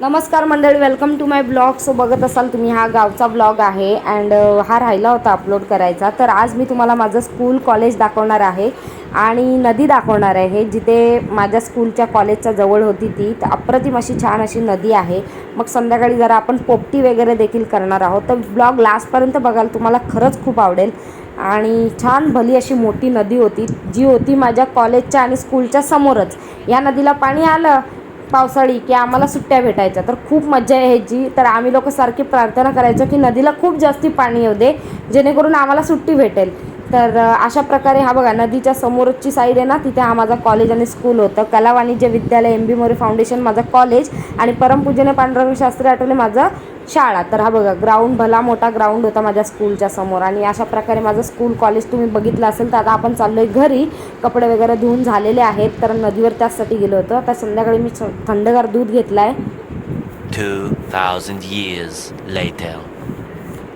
नमस्कार मंडळी welcome to my blog so बघत असाल तुम्ही हा गावचा ब्लॉग आहे अँड हा राहिला होता अपलोड करायचा. तर आज मी तुम्हाला माझं स्कूल कॉलेज दाखवणार आहे आणि नदी दाखवणार आहे जिथे माझ्या स्कूलच्या कॉलेजच्या जवळ होती ती. तर अप्रतिम अशी छान अशी नदी आहे. मग संध्याकाळी जरा आपण पोपटी वगैरे देखील करणार आहोत. तर ब्लॉग लास्टपर्यंत बघाल तुम्हाला खरंच खूप आवडेल. आणि छान भली अशी मोठी नदी होती जी होती माझ्या कॉलेजच्या आणि स्कूलच्या समोरच. या नदीला पाणी आलं पावसाळी की आम्हाला सुट्ट्या भेटायच्या. तर खूप मजा यायची तर आम्ही लोक सारखी प्रार्थना करायचो की नदीला खूप जास्ती पाणी येऊ दे जेणेकरून आम्हाला सुट्टी भेटेल. तर अशा प्रकारे हा बघा नदीच्या समोरची साईड आहे ना तिथे हा माझा कॉलेज आणि स्कूल होतं. कला वाणिज्य विद्यालय एम बी मोरे फाउंडेशन माझं कॉलेज आणि परमपूजने पांडुरंग शास्त्री आठवले माझं शाळा. तर हा बघा ग्राउंड भला मोठा ग्राउंड होता माझ्या स्कूलच्या समोर. आणि अशा प्रकारे माझं स्कूल कॉलेज तुम्ही बघितलं असेल तर आता आपण चाललो आहे घरी. कपडे वगैरे धुवून झालेले आहेत तर नदीवर त्याचसाठी गेलो होतो. आता संध्याकाळी मी स- थंडगार दूध घेतलं आहे 2,000 years later.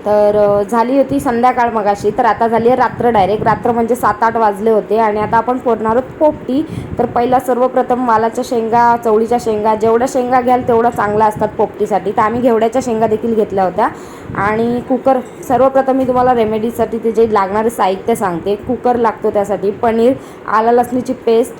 तर झाली होती संध्याकाळ मगाशी तर आता झाली आहे रात्र डायरेक्ट रात्र म्हणजे सात आठ वाजले होते आणि आता आपण फोडणार आहोत पोपटी. तर पहिला सर्वप्रथम वालाच्या शेंगा चवळीच्या शेंगा जेवढ्या शेंगा घ्याल तेवढ्या चांगल्या असतात पोपटीसाठी. तर आम्ही घेवड्याच्या शेंगा देखील घेतल्या होत्या. आणि कुकर सर्वप्रथम मी तुम्हाला रेमेडीसाठी ते जे लागणारे साहित्य सांगते. कुकर लागतो त्यासाठी पनीर आला लसणीची पेस्ट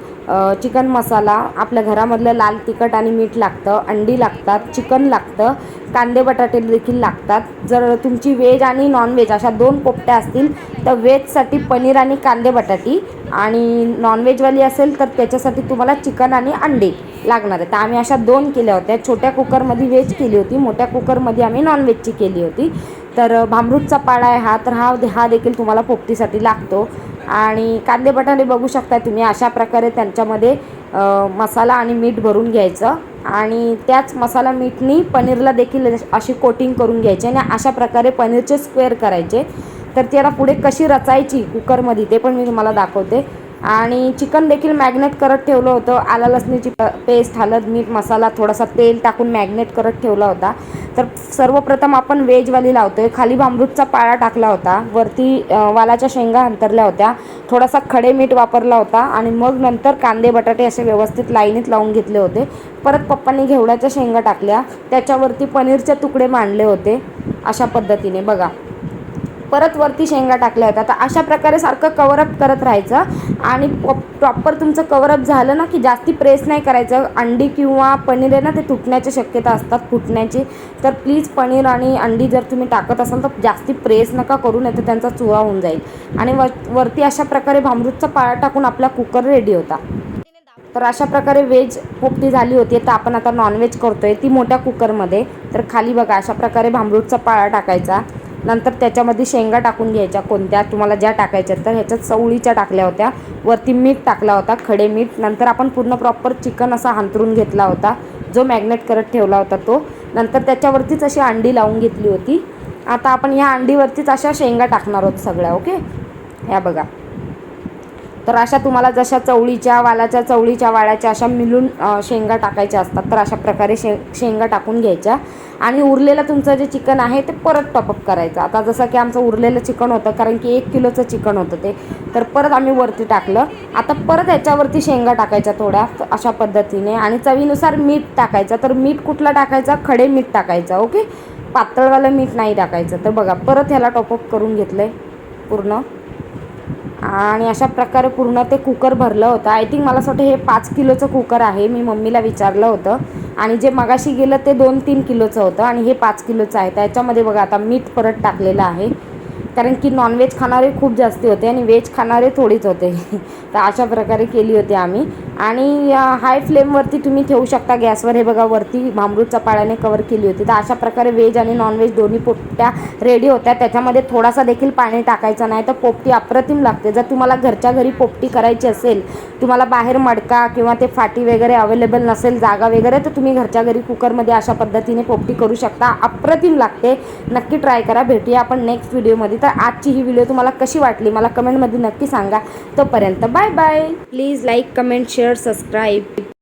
चिकन मसाला आपल्या घरामधलं लाल तिखट आणि मीठ लागतं अंडी लागतात चिकन लागतं कांदे बटाटे देखील लागतात. जर तुमची व्हेज आणि नॉनव्हेज अशा दोन पोपट्या असतील तर व्हेजसाठी पनीर आणि कांदे बटाटी आणि नॉनव्हेजवाली असेल तर त्याच्यासाठी तुम्हाला चिकन आणि अंडे लागणार आहे. तर आम्ही अशा दोन केल्या होत्या. छोट्या कुकरमध्ये व्हेज केली होती मोठ्या कुकरमध्ये आम्ही नॉनव्हेजची केली होती. तर अ, भामरूटचा पाळा आहे हा तर हा हा देखील तुम्हाला पोपटीसाठी लागतो. आणि कांदे बटाटे बघू शकता तुम्ही अशा प्रकारे त्यांच्यामध्ये मसाला आणि मीठ भरून घ्यायचं. आणि त्याच मसाला मीठनी पनीरला देखील अशी कोटिंग करून घ्यायची आणि अशा प्रकारे पनीरचे स्क्वेअर करायचे. तर त्याला आता पुढे कशी रचायची कुकरमध्ये ते पण मी तुम्हाला दाखवते. आणि चिकन देखील मॅग्नेट करत ठेवलं होतं. आला लसणीची पेस्ट हळद मीठ मसाला थोडासा तेल टाकून मॅग्नेट करत ठेवला होता. तर सर्वप्रथम आपण व्हेजवाली लावतोय. खाली भामरूटचा पाळा टाकला होता. वरती वालाच्या शेंगा अंतरल्या होत्या. थोडासा खडे मीठ वापरला होता आणि मग नंतर कांदे बटाटे असे व्यवस्थित लाईनीत लावून घेतले होते. परत पप्पांनी घेवड्याच्या शेंगा टाकल्या. त्याच्यावरती पनीरचे तुकडे मांडले होते. अशा पद्धतीने. बघा. परत वरती शेंगा टाकल्या होत्या तर अशा प्रकारे सारखं कवरअप करत राहायचं आणि प्रॉपर तुमचं कवरअप झालं ना की जास्ती प्रेस नाही करायचं. अंडी किंवा पनीर आहे ना ते तुटण्याची शक्यता असतात फुटण्याची. तर प्लीज पनीर आणि अंडी जर तुम्ही टाकत असाल तर जास्ती प्रेस नका करू नाही तर त्यांचा चुरा होऊन जाईल. आणि वर वरती अशा प्रकारे भामरूटचा पाळा टाकून आपला कुकर रेडी होता. तर अशा प्रकारे व्हेज पोपटी झाली होती. तर आपण आता नॉनव्हेज करतोय ती मोठ्या कुकरमध्ये तर खाली बघा अशा प्रकारे भांबरूटचा पाळा टाकायचा. नंतर त्याच्यामध्ये शेंगा टाकून घ्यायच्या कोणत्या तुम्हाला ज्या टाकायच्या तर ह्याच्यात चवळीच्या टाकल्या होत्या. वरती मीठ टाकला होता खडे मीठ. नंतर आपण पूर्ण प्रॉपर चिकन असा हांतरून घेतला होता जो मॅग्नेट करत ठेवला होता तो. नंतर त्याच्यावरतीच अशी अंडी लावून घेतली होती. आता आपण ह्या अंडीवरतीच अशा शेंगा टाकणार आहोत सगळ्या ओके? ह्या बघा. तर अशा तुम्हाला जशा चवळीच्या वालाच्या चवळीच्या वाळ्याच्या अशा मिळून शेंगा टाकायच्या असतात तर अशा प्रकारे शे शेंगा टाकून घ्यायच्या. आणि उरलेलं तुमचं जे चिकन आहे ते परत टॉपअप करायचं. आता जसं की आमचं उरलेलं चिकन होतं कारण की एक किलोचं चिकन होतं ते तर परत आम्ही वरती टाकलं. आता परत याच्यावरती शेंगा टाकायच्या थोड्या अशा पद्धतीने. आणि चवीनुसार मीठ टाकायचं. तर मीठ कुठला टाकायचा? खडे मीठ टाकायचं ओके? पातळवालं मीठ नाही टाकायचं. तर बघा परत ह्याला टॉपअप करून घेतलं आहे पूर्ण. आणि अशा प्रकारे पूर्ण ते कुकर भरलं होतं. आय थिंक मला असं वाटतं हे पाच किलोचं कुकर आहे. मी मम्मीला विचारलं होतं. आणि जे मगाशी गेलं ते दोन तीन किलोचं होतं आणि हे पाच किलोचं आहे. त्याच्यामध्ये बघा आता मीठ परत टाकलेलं आहे. कारण की नॉनव्हेज खाणारे खूप जास्ती होते आणि व्हेज खाणारे थोडीच होते. तर अशा प्रकारे केली होती आम्ही. आणि हाय फ्लेमवरती तुम्ही ठेवू शकता गॅसवर. हे बघा वरती भांबरूटच्या पाळ्याने कवर केली होती. तर अशा प्रकारे व्हेज आणि नॉनव्हेज दोन्ही पोपट्या रेडी होत्या. त्याच्यामध्ये थोडासा देखील पाणी टाकायचं नाही तर पोपटी अप्रतिम लागते. जर तुम्हाला घरच्या घरी पोपटी करायची असेल तुम्हाला बाहेर मडका किंवा ते फाटी वगैरे अवेलेबल नसेल जागा वगैरे तर तुम्ही घरच्या घरी कुकरमध्ये अशा पद्धतीने पोपटी करू शकता. अप्रतिम लागते. नक्की ट्राय करा. भेटूया आपण नेक्स्ट व्हिडिओमध्ये तर आजची ही व्हिडिओ तुम्हाला कशी वाटली? मला कमेंटमध्ये नक्की सांगा. तोपर्यंत bye bye please like comment share share subscribe.